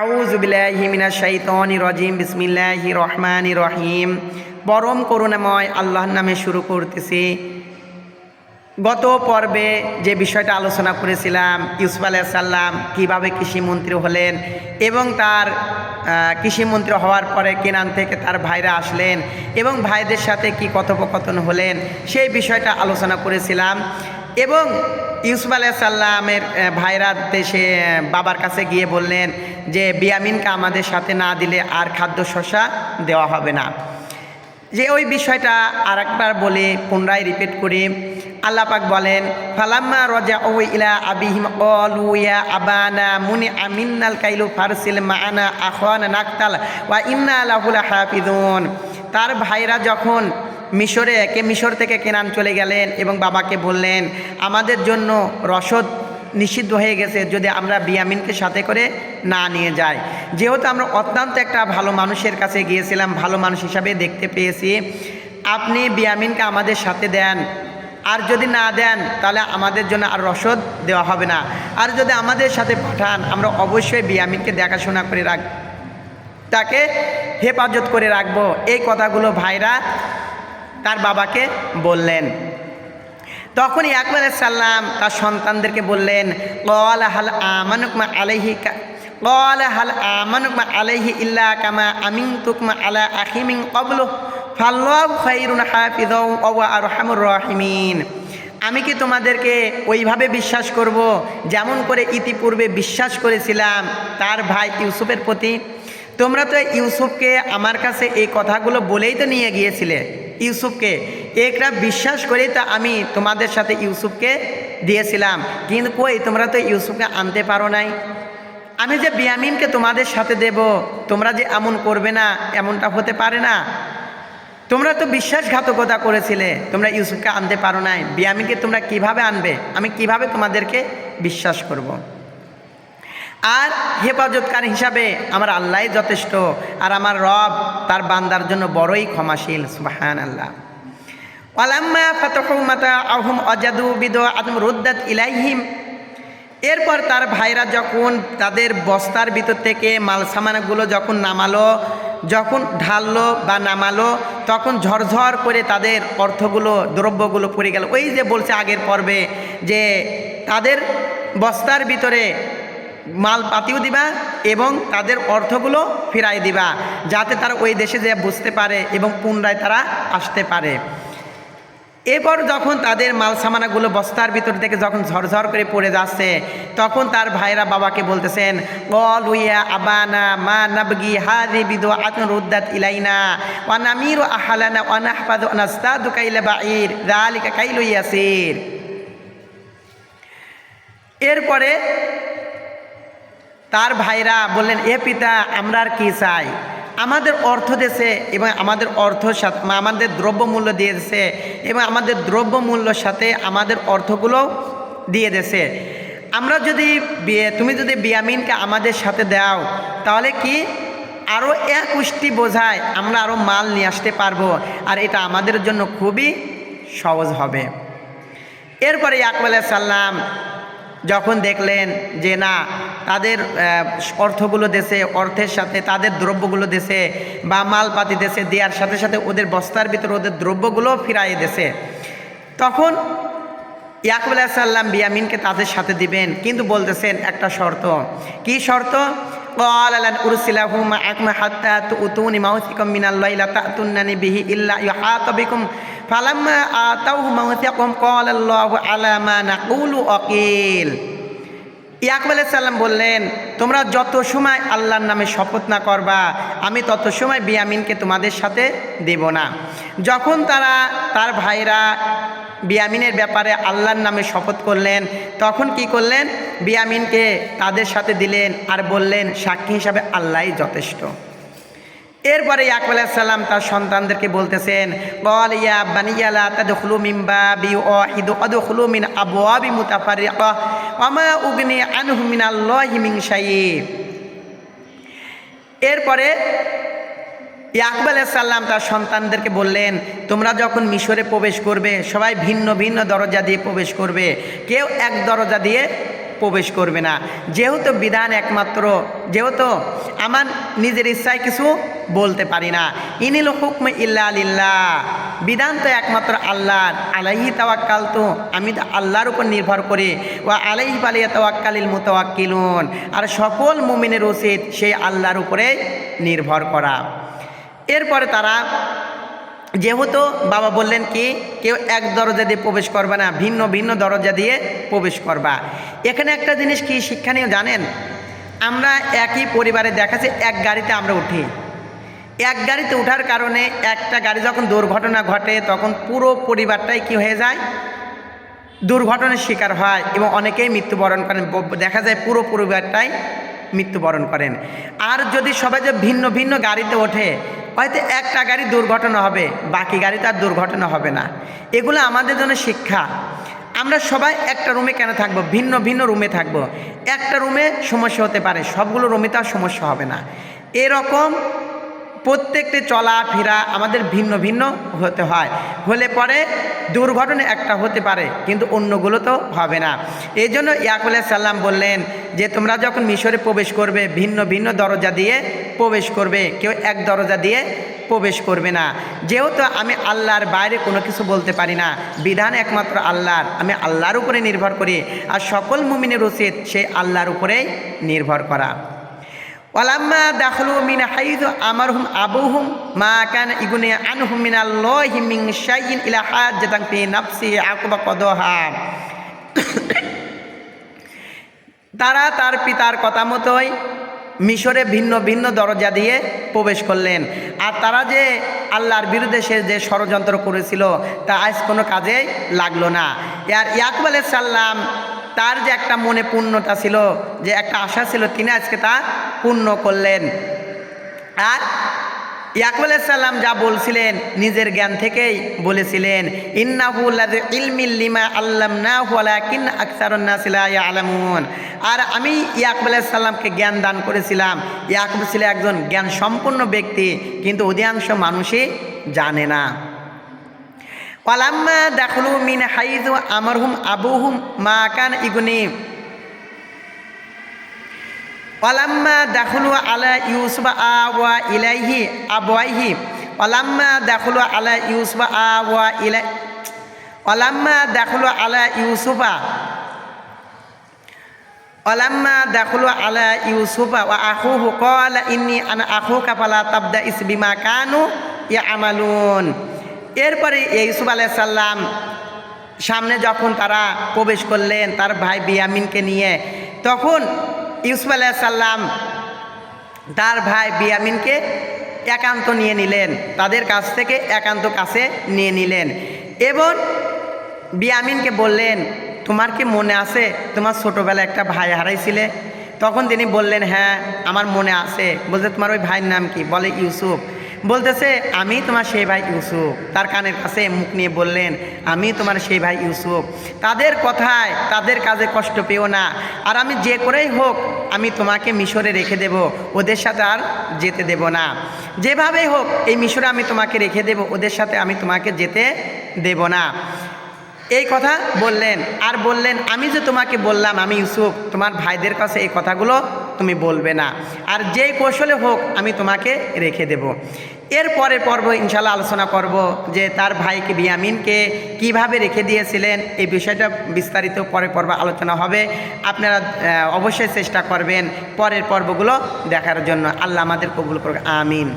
আউজবিল্লাহিমিনা শাইতনি রজিম, বিসমিল্লাহি রহমান রহিম। পরম করুণাময় আল্লাহর নামে শুরু করতেছি। গত পর্বে যে বিষয়টা আলোচনা করেছিলাম, ইউসুফ আলাহ সাল্লাম কীভাবে কৃষিমন্ত্রী হলেন এবং তার কৃষিমন্ত্রী হওয়ার পরে কেনান থেকে তার ভাইরা আসলেন এবং ভাইদের সাথে কি কথোপকথন হলেন, সেই বিষয়টা আলোচনা করেছিলাম। এবং ইউসুফ আলাইসাল্লামের ভাইরা দেশে বাবার কাছে গিয়ে বললেন যে, বিয়ামিনকে আমাদের সাথে না দিলে আর খাদ্য শস্যা দেওয়া হবে না। যে ওই বিষয়টা আর একবার বলে পুনরায় রিপিট করি। আল্লাহ পাক বলেন, ফালাম্মা রজা ও ইলা আবিহিম অলু ইয়া আবানা মুনি আমিন্নাল কাইলু ফারসিল মাআনা আখওয়ানা নাকতাল, ওয়া ইন্না লাহুল হাফিজুন তার ভাইরা যখন মিশরে একে মিশর থেকে কেনান চলে গেলেন এবং বাবাকে বললেন, আমাদের জন্য রসদ নিষিদ্ধ হয়ে গেছে, যদি আমরা বিয়ামিনকে সাথে করে না নিয়ে যাই। যেহেতু আমরা অত্যন্ত একটা ভালো মানুষের কাছে গিয়েছিলাম, ভালো মানুষ হিসাবে দেখতে পেয়েছি, আপনি বিয়ামিনকে আমাদের সাথে দেন। আর যদি না দেন, তাহলে আমাদের জন্য আর রসদ দেওয়া হবে না। আর যদি আমাদের সাথে পাঠান, আমরা অবশ্যই বিয়ামিনকে দেখাশোনা করে রাখ, তাকে হেফাজত করে রাখব। এই কথাগুলো ভাইরা তার বাবাকে বললেন। তখন ইয়াকুব সাল্লাম তার সন্তানদেরকে বললেন কল হাল আমানুকমা আলাইহি কল হাল আমানুকমা আলাইহি ইল্লা কামা আমিন তুকমা আলা আহিমিন কবলু ফাল্লাহ খাইরুন হাফিজ আর হামুর রহিমিন। আমি কি তোমাদেরকে ওইভাবে বিশ্বাস করব যেমন করে ইতিপূর্বে বিশ্বাস করেছিলাম তার ভাই ইউসুফের প্রতি? তোমরা তো ইউসুফকে আমার কাছে এই কথাগুলো বলেই তো নিয়ে গিয়েছিলে। ইউসুফকে। একরা বিশ্বাস করেই তো আমি তোমাদের সাথে ইউসুফকে দিয়েছিলাম। কিন্তু কই, তোমরা তো ইউসুফকে আনতে পারো নাই। আমি যে বিয়ামিনকে তোমাদের সাথে দেব, তোমরা যে এমন করবে না, এমনটা হতে পারে না। তোমরা তো বিশ্বাসঘাতকতা করেছিলে, তোমরা ইউসুফকে আনতে পারো নাই। বিয়ামিনকে তোমরা কীভাবে আনবে? আমি কীভাবে তোমাদেরকে বিশ্বাস করব। আর হেফাজতকার হিসাবে আমার আল্লাহ যথেষ্ট, আর আমার রব তার বান্দার জন্য বড়ই ক্ষমাশীল সুবাহান আল্লাহ মাতা আহম অজাদু বিদ আদম রুদ্দাত ইলাইহিম। এরপর তার ভাইরা যখন তাদের বস্তার ভিতর থেকে মাল সামানগুলো যখন নামালো, যখন ঢাললো বা নামালো, তখন ঝরঝর করে তাদের অর্থগুলো, দ্রব্যগুলো পড়ে গেল। ওই যে বলছে আগের পর্বে যে তাদের বস্তার ভিতরে মাল পাতিও দিবা এবং তাদের অর্থগুলো ফিরাই দিবা, যাতে তারা ওই দেশে যে বুঝতে পারে এবং পুনরায় তারা আসতে পারে। এরপর যখন তাদের মাল সামানাগুলো বস্তার ভিতর থেকে যখন ঝরঝর করে পড়ে যাচ্ছে, তখন তার ভাইরা বাবাকে বলতেছেন উইয়া আবানা মা ইলাইনা আহালানা এরপরে তার ভাইরা বললেন, এ পিতা, আমরা আর কি চাই? আমাদের অর্থ দেশে এবং আমাদের অর্থ সাথে আমাদের দ্রব্যমূল্য দিয়ে দিয়েছে এবং আমাদের দ্রব্যমূল্যর সাথে আমাদের অর্থগুলো দিয়ে দেছে আমরা যদি বিয়ে- তুমি যদি বিয়ামিনকে আমাদের সাথে দাও, তাহলে কি আরও এক উষ্টি বোঝায় আমরা আরও মাল নিয়ে আসতে পারব? আর এটা আমাদের জন্য খুবই সহজ হবে। এরপরে ইয়াকুব সাল্লাম যখন দেখলেন যে না, তাদের অর্থগুলো দেশে, অর্থের সাথে, তাদের দ্রব্যগুলো দেশে বা মালপাতি দেশে দেওয়ার সাথে সাথে ওদের বস্তার ভিতরে ওদের দ্রব্যগুলো ফিরাই দেশে। তখন ইয়াকুব সাল্লাম বিয়ামিনকে তাদের সাথে দিবেন, কিন্তু বলতেছেন একটা শর্ত। কি শর্ত? قال لن أرسله معكم حتى تؤتوني موثقا من الله لا تأتونني به إلا يحاط بكم فلما آتوه موثقهم قال الله على ما نقول وكيل ইয়াকুব সাল্লাম বললেন তোমরা যত সময় আল্লাহর নামে শপথ না করবা আমি তত সময় বিয়ামিনকে তোমাদের সাথে দেব না যখন তারা তার ভাইরা বিয়ামিনের ব্যাপারে আল্লাহর নামে শপথ করলেন। তখন কি করলেন? বিয়ামিনকে তাদের সাথে দিলেন আর বললেন, সাক্ষী হিসাবে আল্লাহই যথেষ্ট। এরপরে ইয়াকুব সাল্লাম তার সন্তানদেরকে বলতেছেন, বল ইয়া বানিয়ালা তাদখুলু মিন বাবি ওয়াহিদু আদখুলু মিন আবওয়াবি মুতাফারিকা, ওয়ামা উগনি আনহু মিনাল্লাহি মিন শাইইন এরপরে ইয়াকুব সাল্লাম তার সন্তানদেরকে বললেন, তোমরা যখন মিশরে প্রবেশ করবে, সবাই ভিন্ন ভিন্ন দরজা দিয়ে প্রবেশ করবে। কেউ এক দরজা দিয়ে প্রবেশ করবে না। যেহেতু বিধান একমাত্র, যেহেতু আমার নিজের ইচ্ছায় কিছু বলতে পারি না। ইনিল হুকম ইল্লা আলিল্লাহ বিধান তো একমাত্র আল্লাহর। আলাইহি তাওয়াক্কাল তো, আমি তো আল্লাহর উপর নির্ভর করি। ও আলাইহি পালিয়া তাওয়াক্কালিল মুতাওয়াক্কিলুন। আর সকল মুমিনের উচিত সেই আল্লাহর উপরে নির্ভর করা। এরপরে তারা যেহেতু বাবা বললেন কি, কেউ এক দরজা দিয়ে প্রবেশ করবে না, ভিন্ন ভিন্ন দরজা দিয়ে প্রবেশ করবা। এখানে একটা জিনিস কি শিক্ষা শিক্ষণীয় জানেন? আমরা একই পরিবারে দেখাচ্ছি এক গাড়িতে আমরা উঠি। এক গাড়িতে ওঠার কারণে একটা গাড়ি যখন দুর্ঘটনা ঘটে, তখন পুরো পরিবারটাই কি হয়ে যায়? দুর্ঘটনার শিকার হয় এবং অনেকেই মৃত্যুবরণ করেন। দেখা যায় পুরো পরিবারটাই মৃত্যুবরণ করেন। আর যদি সবাই যে ভিন্ন ভিন্ন গাড়িতে ওঠে হয়তো একটা গাড়ি দুর্ঘটনা হবে, বাকি গাড়ি তার দুর্ঘটনা হবে না। এগুলো আমাদের জন্য শিক্ষা। আমরা সবাই একটা রুমে কেন থাকব? ভিন্ন ভিন্ন রুমে থাকব। একটা রুমে সমস্যা হতে পারে, সবগুলো রুমে তার সমস্যা হবে না। এরকম প্রত্যেকটি চলাফেরা আমাদের ভিন্ন ভিন্ন হতে হয়। হলে পরে দুর্ঘটনা একটা হতে পারে, কিন্তু অন্যগুলো তো হবে না। এই জন্য ইয়াকুল সাল্লাম বললেন যে, তোমরা যখন মিশরে প্রবেশ করবে, ভিন্ন ভিন্ন দরজা দিয়ে প্রবেশ করবে। কেউ এক দরজা দিয়ে প্রবেশ করবে না। যেহেতু আমি আল্লাহর বাইরে কোনো কিছু বলতে পারি না, বিধান একমাত্র আল্লাহর। আমি আল্লাহর উপরে নির্ভর করি, আর সকল মুমিনের উচিত সেই আল্লাহর উপরেই নির্ভর করা। ওয়ালাম্মা দাখলু মিন হাইযু আমারহুম আবুহুম মা কানা ইগুনি আনহুম মিনাল্লাহি মিন শাইইন ইলা হাজ্জাতান ফি নাফসি আকুবা কদহা। তারা তার পিতার কথা মতোই মিশরে ভিন্ন ভিন্ন দরজা দিয়ে প্রবেশ করলেন। আর তারা যে আল্লাহর বিরুদ্ধে সে যে ষড়যন্ত্র করেছিল, তা আজ কোনো কাজে লাগল না। আর ইয়াকুব আলাইহিস সাল্লাম তার যে একটা মনে পূর্ণতা ছিল, যে একটা আশা ছিল, তিনি আজকে তা পূর্ণ করলেন। আর ইয়াকুব সাল্লাম যা বলছিলেন, নিজের জ্ঞান থেকেই বলেছিলেন আল্লাম আর আমি ইয়াকুব সাল্লামকে জ্ঞান দান করেছিলাম। ইয়াকুব ছিল একজন জ্ঞান সম্পন্ন ব্যক্তি, কিন্তু অধিকাংশ মানুষই জানে না। ওয়ালাম্মা দাখলু মিন হাইজু আমরহুম আবুহুম মা কান ইগুনি ওয়ালাম্মা দাখলু আলা ইউসুফ আওয়া ইলাইহি আবওয়াইহি। ওয়ালাম্মা দাখলু আলা ইউসুফ আওয়া ইলাই ওয়ালাম্মা দাখলু আলা ইউসুফা। ওয়ালাম্মা দাখলু আলা ইউসুফা ওয়া আখুহু। ক্বালা ইন্নী আনা আখুকা ফালা তাবদা ইস বিমা কানু ইয়ামালুন। এরপরে ইউসুফ আলাইহিস সালাম সামনে যখন তারা প্রবেশ করলেন, তার ভাই বিয়ামিনকে নিয়ে, তখন ইউসুফ আলাইহিস সালাম তার ভাই বিয়ামিনকে একান্ত নিয়ে নিলেন, তাদের কাছ থেকে একান্ত কাছে নিয়ে নিলেন এবং বিয়ামিনকে বললেন, তোমার কি মনে আছে, তোমার ছোটোবেলায় একটা ভাই হারাইছিলে? তখন তিনি বললেন হ্যাঁ আমার মনে আছে। বলতে, তোমার ওই ভাইয়ের নাম কি? বলে, ইউসুফ। বলতেছে, আমি তোমার সেই ভাই ইউসুফ। তার কানের কাছে মুখ নিয়ে বললেন, আমি তোমার সেই ভাই ইউসুফ। তাদের কথায়, তাদের কাজে কষ্ট পেও না। আর আমি যে করেই হোক, আমি তোমাকে মিশরে রেখে দেব, ওদের সাথে আর যেতে দেব না। যেভাবেই হোক, এই মিশরে আমি তোমাকে রেখে দেব, ওদের সাথে আমি তোমাকে যেতে দেব না। এই কথা বললেন। আর বললেন, আমি যে তোমাকে বললাম, আমি ইউসুফ, তোমার ভাইদের কাছে এই কথাগুলো তুমি বলবে না। আর যেই কৌশলে হোক আমি তোমাকে রেখে দেব। এর পরে পর্ব ইনশাল্লাহ আলোচনা করব যে তার ভাইকে বিয়ামিনকে কীভাবে রেখে দিয়েছিলেন, এই বিষয়টা বিস্তারিত পরে পর্ব আলোচনা হবে। আপনারা অবশ্যই চেষ্টা করবেন পরের পর্বগুলো দেখার জন্য। আল্লাহ আমাদের কবুল করবে আমিন।